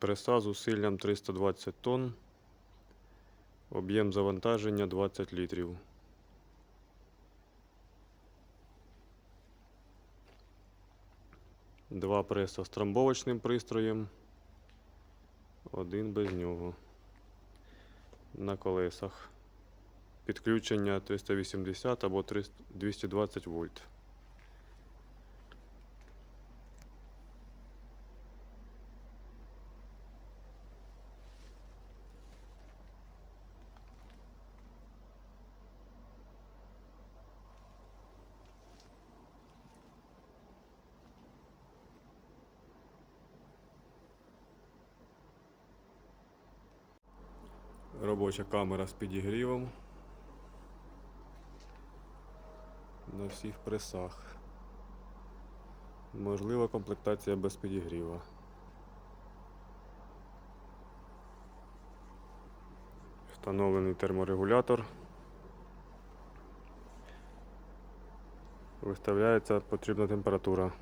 Преса з усиллям 320 тонн. Об'єм завантаження 20 літрів. Два преса з трамбовочним пристроєм. Один без нього. На колесах. Підключення 380 або 300 220 вольт. Робоча камера з підігрівом. На всіх пресах. Можлива комплектація без підігріва. Встановлений терморегулятор. Виставляється потрібна температура.